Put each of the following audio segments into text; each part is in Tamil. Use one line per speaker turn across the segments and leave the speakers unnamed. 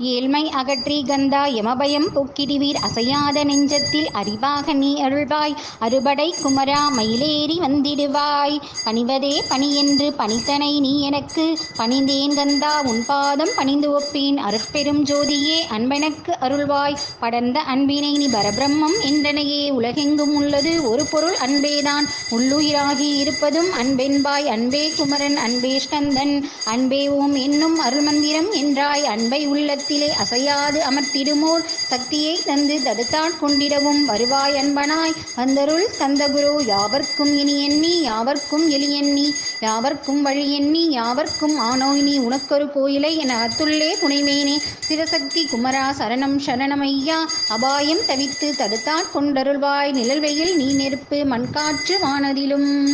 ஏழ்மை அகற்றி கந்தா யமபயம் போக்கிடுவீர் அசையாத நெஞ்சத்தில் அறிவாக நீ அருள்வாய். அறுபடை குமரா மயிலேறி வந்திடுவாய். பணிவதே பணி என்று பணித்தனை நீ எனக்கு. பணிந்தேன் கந்தா உன் பாதம் பணிந்து ஒப்பேன். அருட்பெரும் ஜோதியே அன்பெனக்கு அருள்வாய். படர்ந்த அன்பினை நீ பரபிரம்மம் என்றனையே. உலகெங்கும் உள்ளது ஒரு பொருள் அன்பேதான். உள்ளுயிராகி இருப்பதும் அன்பென்பாய். அன்பே குமரன் அன்பே ஸ்கந்தன். அன்பே ஓம் என்னும் அருள்மந்திரம் என்றாய். அன்பை உள்ளத்திலே அசையாது அமர்த்திடுமோர். சக்தியை தந்து தடுத்தான் கொண்டிடவும் வருவாய் அன்பனாய். வந்தருள் தந்தகுரு யாவர்க்கும் இனி எண்ணி யாவர்க்கும் எலி எண்ணி யாவர்க்கும் வழி எண்ணி யாவர்க்கும் ஆனோ இனி உனக்கொரு கோயிலை என அத்துள்ளே புனைவேனே. சிவசக்தி குமரா சரணம் சரணமையா அபாயம் தவித்து தடுத்தான் கொண்டருள்வாய். நிழல்வெயில் நீ நெருப்பு மண்காற்று வானதிலும்.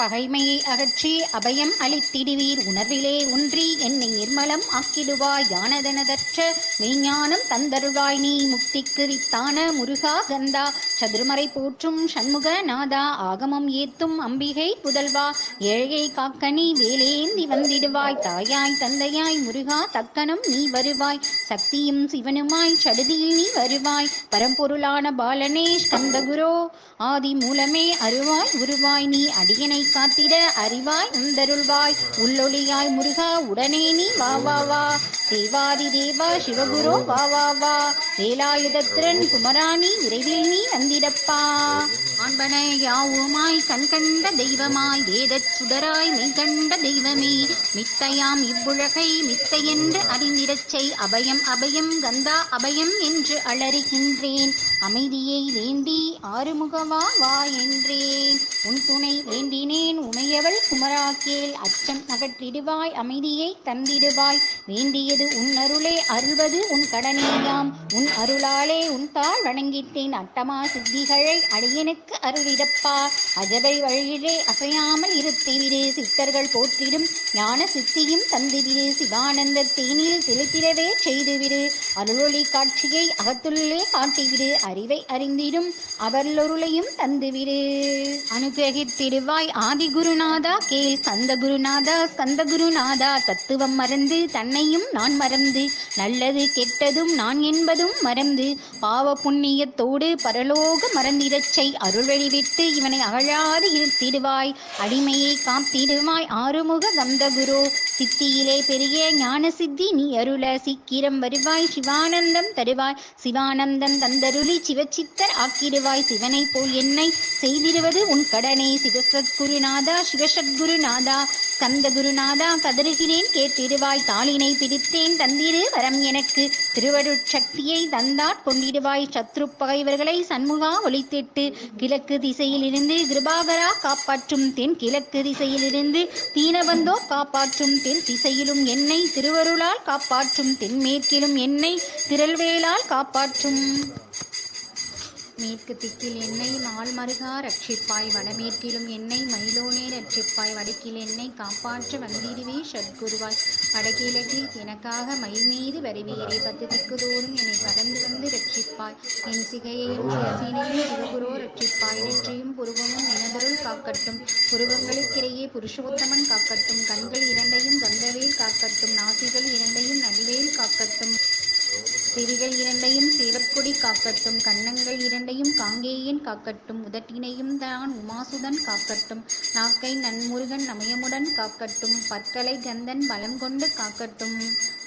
பகைமையை அகற்றி அபயம் அளித்திடுவீர். உணர்விலே ஒன்றி என்னை நிர்மலம் ஆக்கிடுவாய். யானதனதற்ற மெய்ஞானம் தந்தருவாய் நீ முக்திக்கு வித்தான முருகா கந்தா. சதுர்மறை போற்றும் சண்முக நாதா. ஆகமம் ஏத்தும் அம்பிகை புதல்வா. ஏழையை காக்கனி வேலேந்தி வந்திடுவாய். தாயாய் தந்தையாய் முருகா தக்கனம் நீ வருவாய். சக்தியும் சிவனுமாய் சடுதியில் நீ வருவாய். பரம்பொருளான பாலனே ஸ்கந்தகுரோ. ஆதி மூலமே அருவாய் உருவாய். நீ அடியனை காத்திட அறிவாய் உந்தருள்வாய் உள்ளொளியாய் முருகா உடனே நீ வா வா வா. தேவாதி தேவா சிவகுரு வா வா வா. வேலாயுதத்திரன் குமராணி விரைவில் நீ வந்திடப்பா. ஆண்பன யாவுமாய் கண் கண்ட தெய்வமாய் வேதச் சுடராய் மெய் கண்ட தெய்வமே. மித்தையாம் இவ்வுலகை மித்தை என்று அறிந்திடச் செய். அபயம் அபயம் கந்தா அபயம் என்று அலறுகின்றேன். அமைதியை வேண்டி ஆறுமுகவா வா என்றேன். உன் துணை வேண்டினேன் உமையவள் குமராக்கேல் அச்சம் அகற்றிடுவாய் அமைதியை தந்திடுவாய். வேண்டியது உன் அருளே அருள்வது உன் கடனேயாம். உன் அருளாலே உன் தாள் வணங்கிட்டேன் அட்டமா சித்திகளை அடியனுக்கு அருளிடப்பா. அஜபை வழியிலே அசையாமல் இருத்திவிடு. சித்தர்கள் போற்றிடும் ஞான சித்தியும் தந்துவிடு. சிவானந்த தேனில் திளைத்திடவே செய்துவிடு. அருளொளி காட்சியை அகத்துள்ளே காட்டிவிடு அறிவை அறிந்திடும் அவர்களொருளையும் தந்துவிடு. அனுபகித்திடுவாய் ஆதி குருநாதா கேள் கந்த குருநாதா கந்த குருநாதா தத்துவம் மறந்து தன்னையும் நான் மறந்து நல்லது கெட்டதும் நான் என்பதும் மறந்து பாவ புண்ணியத்தோடு பரலோக மறந்திரச்சை செய் அருள்வழி விட்டு இவனை அகழாது இருத்திடுவாய் அடிமையை காத்திடுவாய் ஆறுமுக கந்த குரு சித்தியிலே பெரிய ஞான சித்தி நீ அருள சீக்கிரம் வருவாய் சிவானந்தம் தருவாய். சிவானந்தம் தந்தருளி சிவச்சித்தர் ஆக்கிடுவாய். சிவனை போல் என்னை செய்திடுவது உன் கடனே. சிவசத்குருநாதா சிவசத்குருநாதா கந்த குருநாதா கதறுகிறேன் கேட்டிருவாய் தாளினை பிரித்தேன் தந்திரு வரம் எனக்கு. திருவருட்சக்தியை தந்தாட் கொண்டிடுவாய். சத்ரு பகைவர்களை சண்முகா ஒளித்திட்டு கிழக்கு திசையிலிருந்து கிருபாகரா காப்பாற்றும் தென் கிழக்கு திசையிலிருந்து தீனபந்தோ காப்பாற்றும் தென் திசையிலும் என்னை திருவருளால் காப்பாற்றும் தென்மேற்கிலும் என்னை என்னை திரள்வேலால் காப்பாற்றும். மேற்கு திக்கில் என்னை நாள் மருகா ரட்சிப்பாய் வடமேற்கிலும் என்னை மயிலோனே ரட்சிப்பாய் வடக்கில் என்னை காப்பாற்ற வந்திடுவே சத்குருவாய். வடகிழக்கில் எனக்காக மயில் மீது வருவீரே பத்து திக்குதோறும் என்னை கடந்து வந்து ரட்சிப்பாய். என் சிகையையும் சிவசீனையும் திருகுரோ ரட்சிப்பாய். நெற்றியும் புருவமும் எனதருள் காக்கட்டும். புருவங்களுக்கிடையே புருஷோத்தமன் காக்கட்டும். கண்கள் இரண்டையும் கந்தவேல் காக்கட்டும். நாசிகள் இரண்டையும் நல்வேல் காக்கட்டும். செவிகள் இரண்டையும் சேவற்கொடி காக்கட்டும் கன்னங்கள் இரண்டையும் காங்கேயன் காக்கட்டும் உதட்டினையும் தான் உமாசுதன் காக்கட்டும் நாக்கை நன்முருகன் நமயமுடன் காக்கட்டும் பற்களை கந்தன் பலம் கொண்டு காக்கட்டும்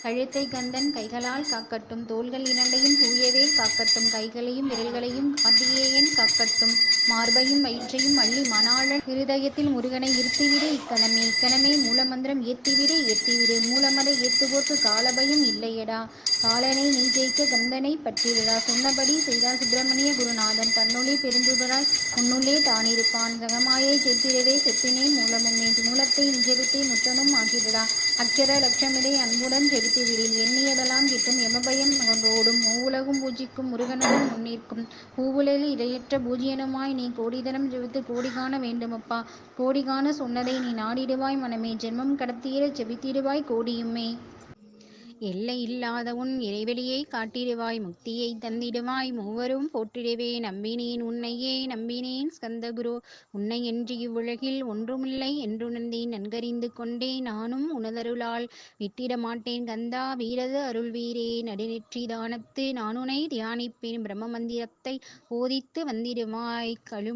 கழுத்தை கந்தன் கைகளால் காக்கட்டும் தோள்கள் இரண்டையும் தூயவே காக்கட்டும் கைகளையும் விரல்களையும் கார்த்திகேயன் காக்கட்டும். மார்பையும் வயிற்றையும் அள்ளி மணாளன் இருதயத்தில் முருகனை இருத்திவிடு. இக்கணமே இக்கணமே மூலமந்திரம் ஏத்திவிடு ஏத்திவிடு. மூலமதை ஏத்துவோக்கு காலபயம் இல்லையடா. காலனை நீ ஜெயிக்க கந்தனை பற்றிவிடா சொன்னபடி செய்தார் சுப்பிரமணிய குருநாதன். தன்னொளி பெருந்துபராய் உன்னுள்ளே தானிருப்பான். சகமாயை செத்திடவே செப்பினேன் மூலமுமே மூலத்தை நிஜவித்தே முற்றனும் ஆகிவிடா. அக்ஷர லட்சமிடை அன்புடன் செலுத்திவிடில் எண்ணியதெல்லாம் கிட்டும் எமபயம் ஓடும் மூவுலகும் பூஜிக்கும் முருகனுடன் முன்னிற்கும். பூவுலில் இடையற்ற பூஜ்யனுமாய் நீ கோடிதரம் ஜெபித்து கோடி காண வேண்டுமப்பா. கோடி காண சொன்னதை நீ நாடிடுவாய் மனமே. ஜென்மம் கடத்தீர செபித்திடுவாய் கோடியுமே. எல்லை இல்லாத உன் இறைவெளியை காட்டிடுவாய் முக்தியை தந்திடுவாய். மூவரும் போற்றிடவே நம்பினேன் உன்னையே நம்பினேன் ஸ்கந்தகுரு உன்னை என்று இவ்வுலகில் ஒன்றுமில்லை என்றுணர்ந்தேன் நன்கறிந்து கொண்டேன். நானும் உனதருளால் விட்டிட மாட்டேன் கந்தா. வீரது அருள்வீரே நடுநெற்றி தானத்து. நானுனை தியானிப்பேன். பிரம்ம மந்திரத்தை போதித்து வந்திடுவாய். கழு